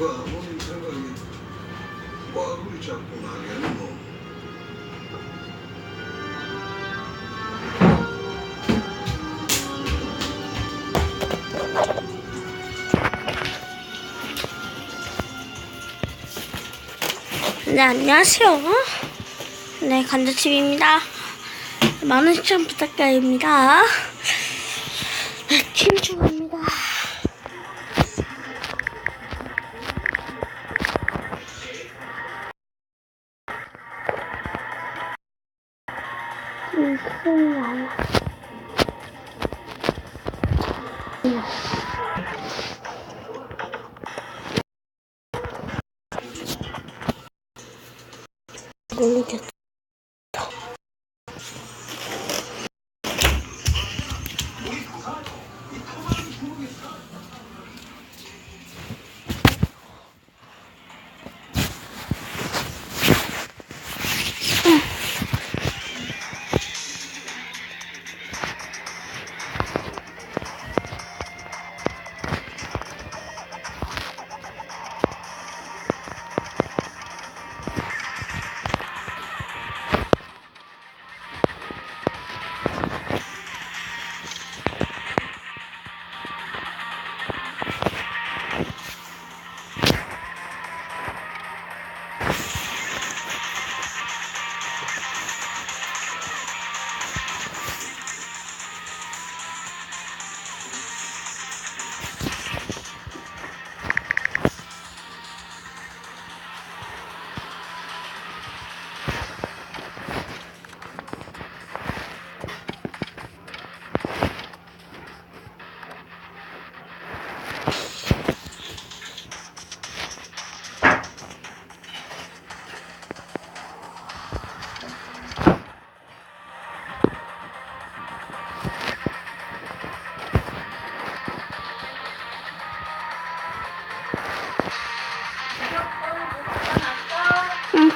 누가 아버님 생각이 꽉을 잡고 나겠노? 네, 안녕하세요. 네, 간자집입니다. 많은 시청 부탁드립니다. 네, 김주 Gracias.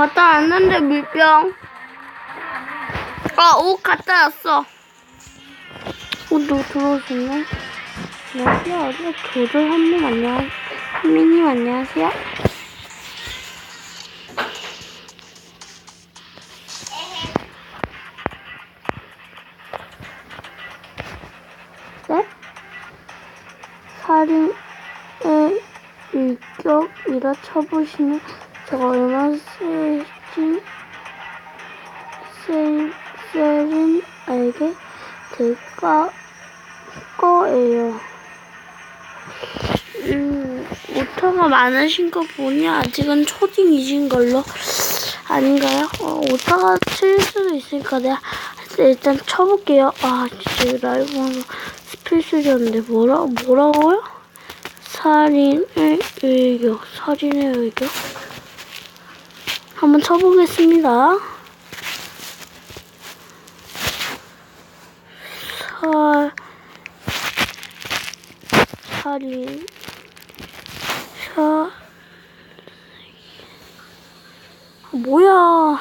갔다 왔는데 물병. 아, 옷 갔다 왔어. 옷도 들어오셨네. 안녕하세요. 어디 조절 한님 안녕. 한민님 안녕하세요. 네? 살인의 일격 이라 쳐보시면 제가 세지 세, 세린 알게 될까 거예요. 음, 오타가 많으신 거 보니 아직은 초딩이신 걸로 아닌가요? 어, 오타가 칠 수도 있으니까 내가 일단 쳐볼게요. 아, 진짜 라이브하면 스페셜이었는데 뭐라, 뭐라고요? 살인의 의교, 살인의 의교. 한번 쳐보겠습니다. 살, 살인, 사, 아, 뭐야.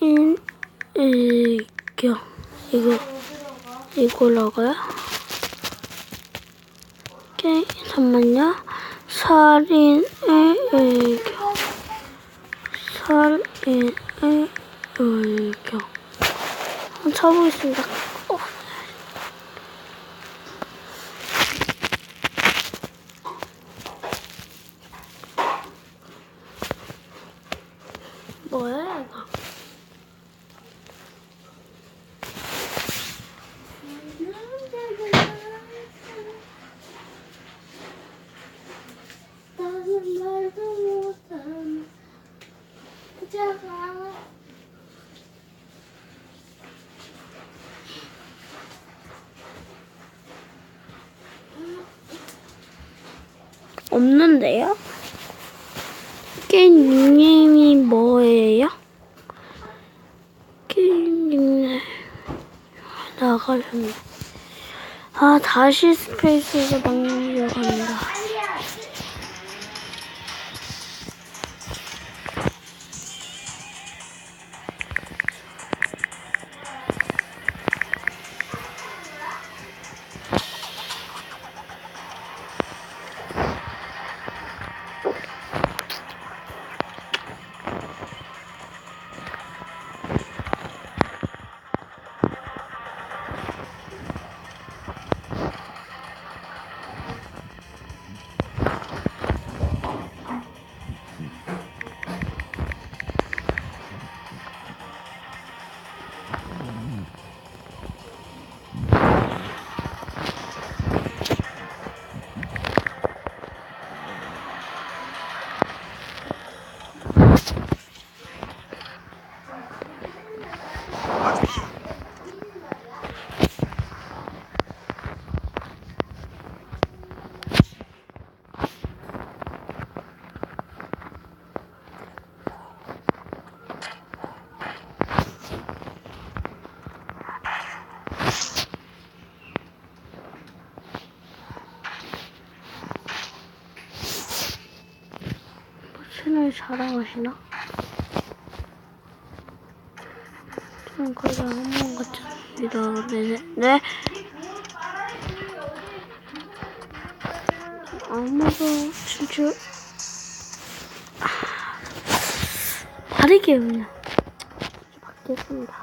살인, 의교. 이거, 이거라고요? 오케이, 잠만요. 살인의 의교. 살인의 의교. 한번 쳐보겠습니다. 어. 뭐야, 이거? 나는 말도 못한 자가 없는데요? 게임 닉네임이 뭐예요? 게임 닉네임 나가셨네. 아 다시 스페이스에서 막려고 합니다. 정말 자랑하시나? 저는 거의 한번 같습니다. 네네. 네. 아무도 진짜 다르게 그냥 받겠습니다.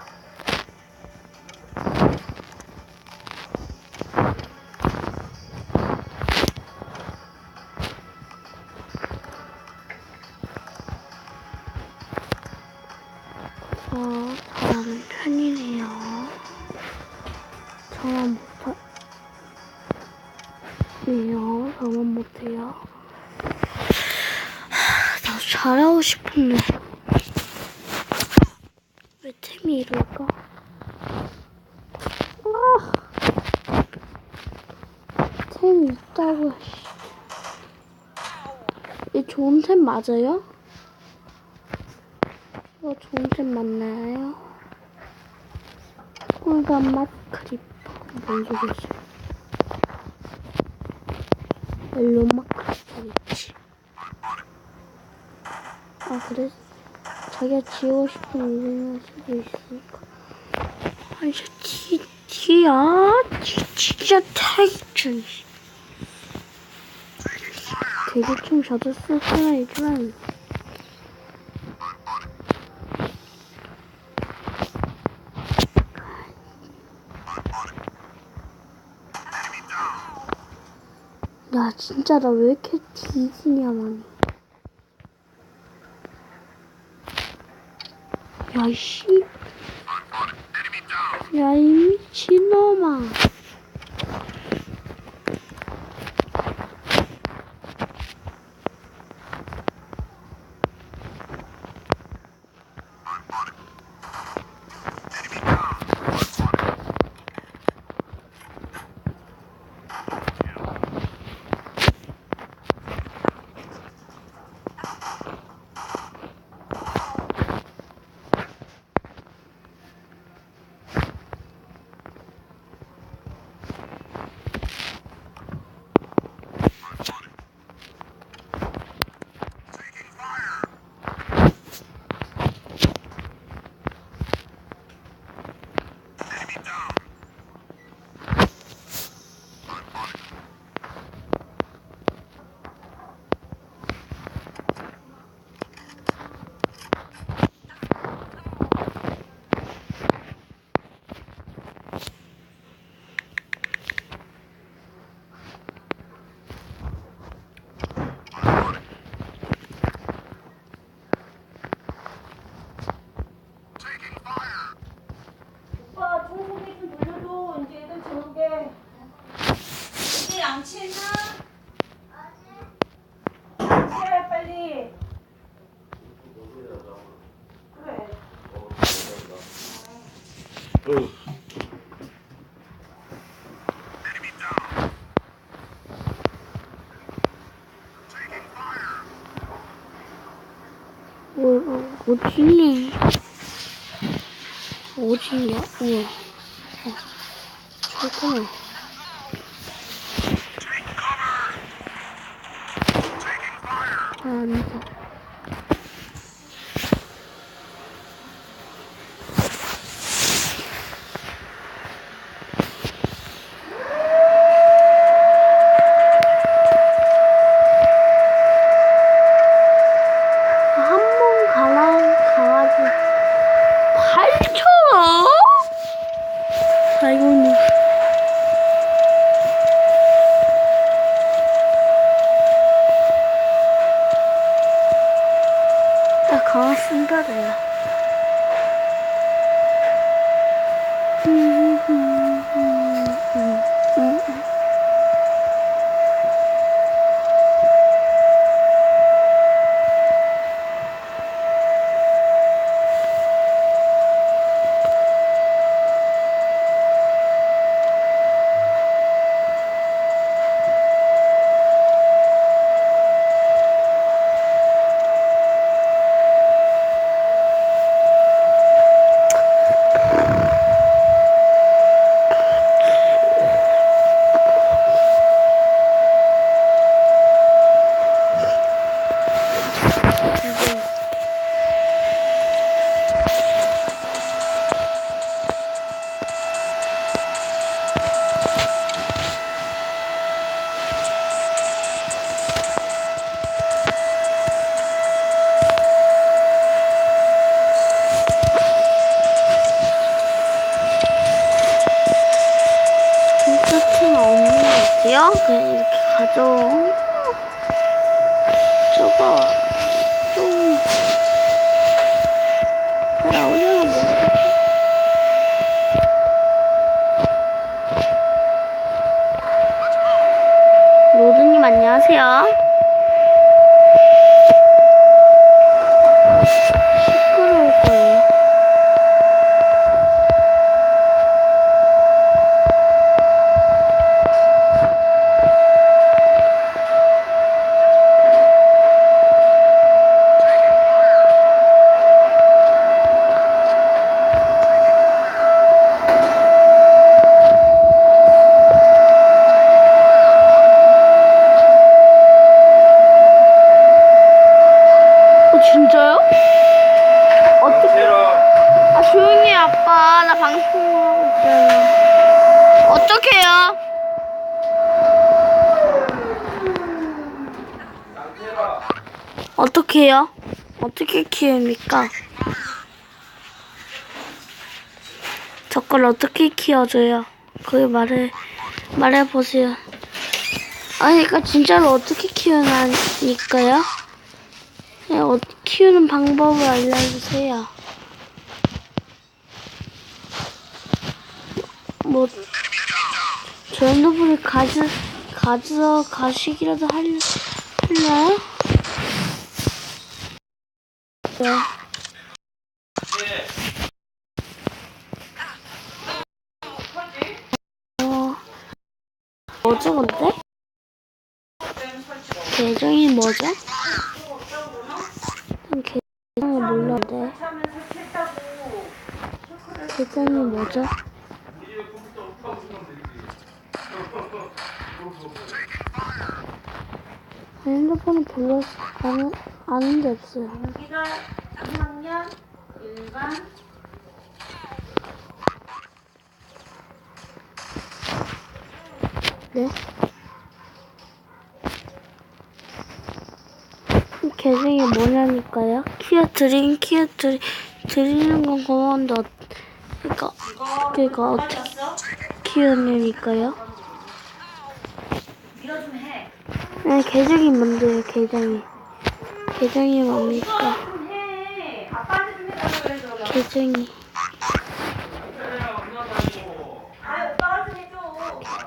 잘하고 싶은데. 왜 템이 이럴까? 아! 템이 있다고, 씨. 이 좋은 템 맞아요? 이거 좋은 템 맞나요? 꿀밤 맛 크리퍼. 뭔 소리지? 멜론 맛 크리퍼겠지. 아, 그래? 자기가 지우고 싶은 이름일 수도 있으니까. 아, 진짜, 티, 티야? 티, 진짜 타이준. 대구충 저도 쓸 있지만, 야, 진짜 나 왜 이렇게 뒤지냐만. 야, 이씨. 야, 이 미친놈아. 뭐, 뭐, 뭐지? 어디냐? 우와. 어, 很多的了。 나오려나 모르겠어. 로드님 안녕하세요. 진짜요? 어떻게? 아 조용히 해 아빠 나 방송하고 있어요. 어떡해요? 어떡해요? 어떻게 키웁니까? 저걸 어떻게 키워줘요? 그게 말해 말해 보세요. 아니 그러니까 진짜로 어떻게 키우나니까요? 네, 어, 키우는 방법을 알려주세요. 뭐, 저 핸드폰을 가져, 가져 가시기라도 할, 할래요? 네. 어, 뭐죠, 근데? 계정이 뭐죠? 몰랐는데. 계정이 뭐죠? 핸드폰을 별로 아는, 아는 게 없어요. 여기가 2학년 일반 네? 계정이 뭐냐니까요? 키워 드린 키워 드리, 드리는 건 고마운데 어, 그니까 그니까 어떻게? 키우냐니까요? 네, 계정이 뭔데요, 계정이? 계정이 뭡니까? 계정이.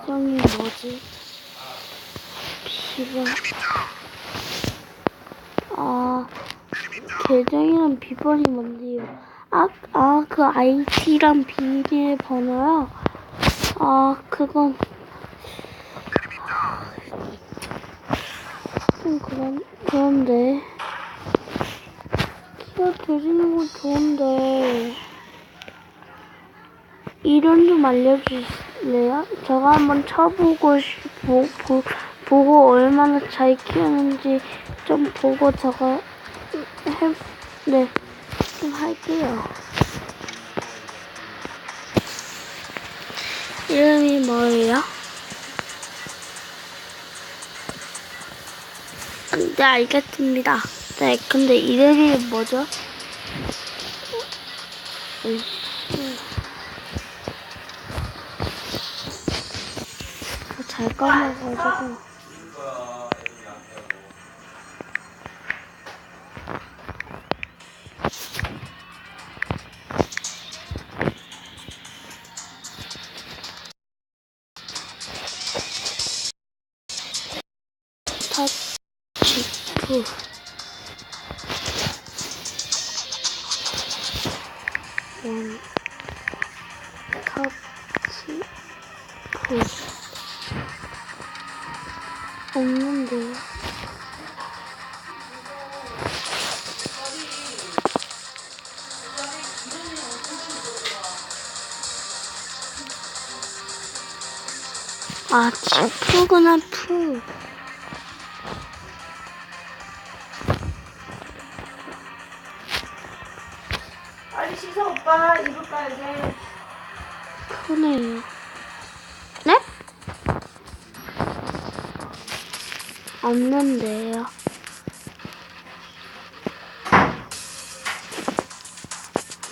계정이 뭐지? 비번. 계정이랑 비번이 뭔데요? 아, 아, 그 IT랑 비밀번호요? 아, 그건. 좀 그런, 그런데. 키워 드리는 건 좋은데. 이름 좀 알려주실래요? 저가 한번 쳐보고 싶, 보, 보, 보고 얼마나 잘 키우는지 좀 보고 저가 해, 네, 좀 할게요. 이름이 뭐예요? 네, 알겠습니다. 네, 근데 이름이 뭐죠? 으이씨. 잘 까먹어가지고. 없는데요. 아, 치프구나, 푸. 빨리 씻어 오빠 이불 빨게. 푸네요. 없는데요.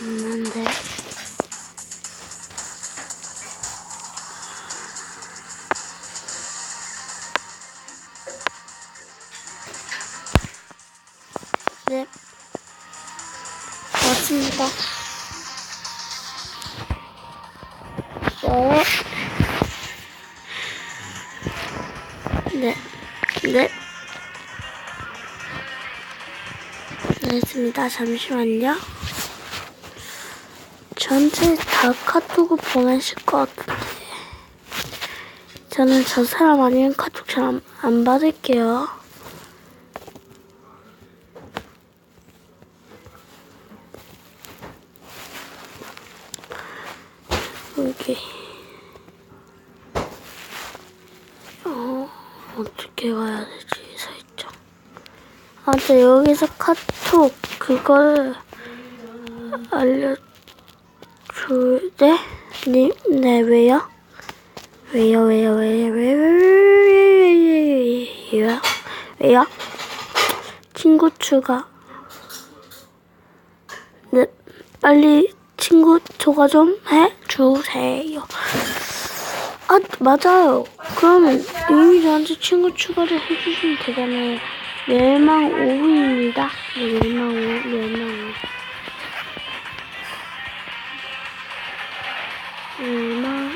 없는데. 네. 맞습니다. 네. 네, 됐습니다. 잠시만요. 저한테 다 카톡을 보내실 것 같은데. 저는 저 사람 아니면 카톡 잘 안 안 받을게요. 여기. 어, 어떻게 가야 되지, 설정. 아, 네, 여기서 카톡, 그걸 알려줄, 네? 네, 네, 왜요? 왜요, 왜요, 왜요, 왜요, 왜요, 왜요? 친구 추가. 네, 빨리 친구 초과 좀 해주세요. 아, 맞아요. 그러면 이미 저한테 친구 추가를 해주시면 되잖아요. 멸망 5분입니다. 멸망 5, 멸망 5. 멸망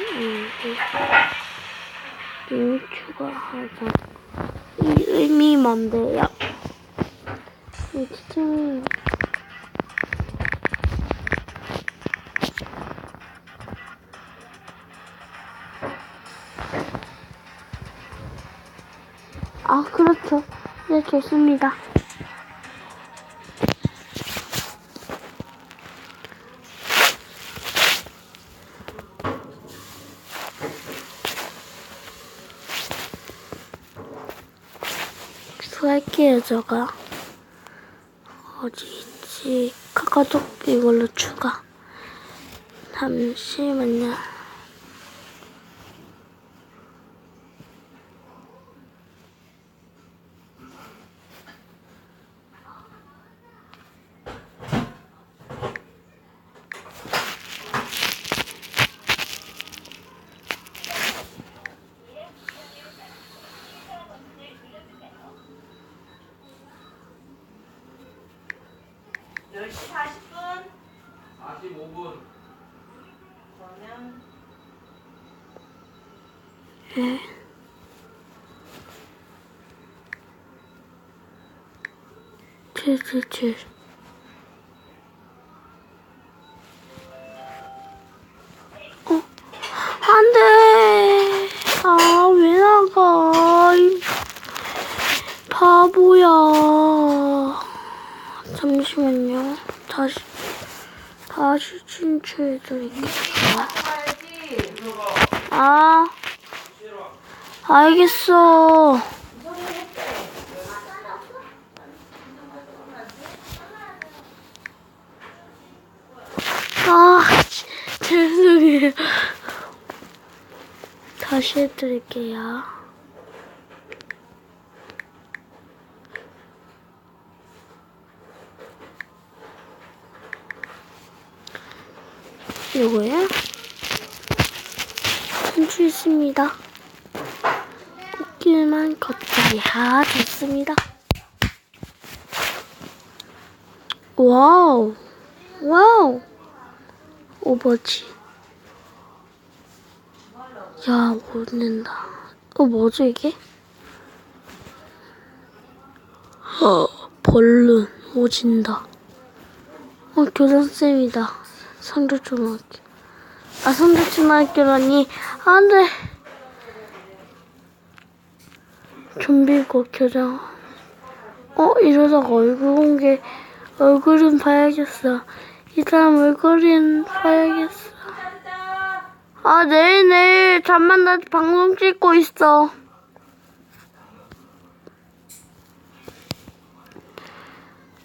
5. 이미 추가하자. 이 의미 뭔데요? 네, 좋습니다. 수할게요, 저가. 어디 있지? 카카오톡 이걸로 추가. 잠시만요. 칠칠칠. 어? 알겠어. 아, 지- 죄송해요. 다시 해드릴게요. 요거요? 진출했습니다. 꽃길만 걷자야 좋습니다. 와우, 와우, 오버지. 야, 못 낸다. 어, 뭐죠, 이게? 어, 벌룬, 오진다. 어, 교장쌤이다. 상조초등학교. 아, 상조초등학교라니. 안 돼. 좀비고 교장. 어, 이러다가 얼굴 공개. 얼굴은 봐야겠어. 이 사람 얼굴은 봐야겠어. 아, 내일, 내일. 잠만 나 방송 찍고 있어.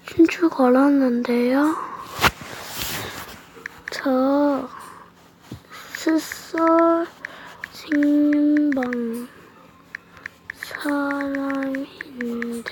신출 걸었는데요. 저, 스썰 생방 time in